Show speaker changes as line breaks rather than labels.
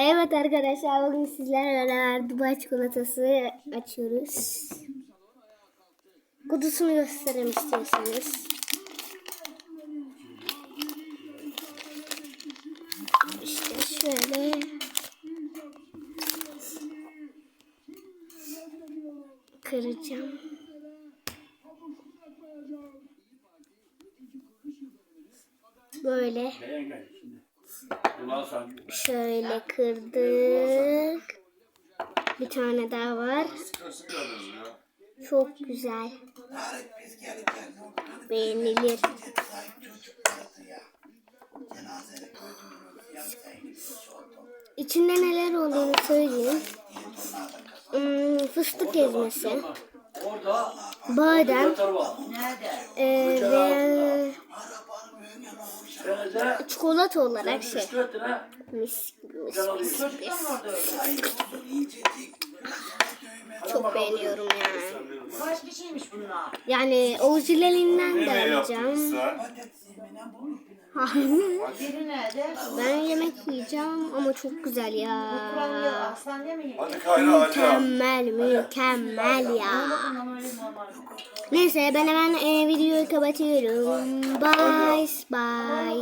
Evet arkadaşlar bugün sizlerle beraber Dubai çikolatası açıyoruz. Kutusunu göstereyim istiyorsanız. İşte şöyle. Kıracağım. Böyle. Şöyle kırdık. Bir tane daha var. Çok güzel. Beğenilir. İçinde neler olduğunu söyleyeyim. Hmm, fıstık ezmesi, badem e, ve çikolata olarak şey.
3-4 lira
Mis gibi mis mis.
alıyor.
Çok beğeniyorum yani.
Kaç kişiymiş bunlar?
Yani orijinalinden de alacağım. ben yemek yiyeceğim ama çok güzel ya. Mükemmel mükemmel ya. Neyse ben hemen e, videoyu kapatıyorum. Bye bye.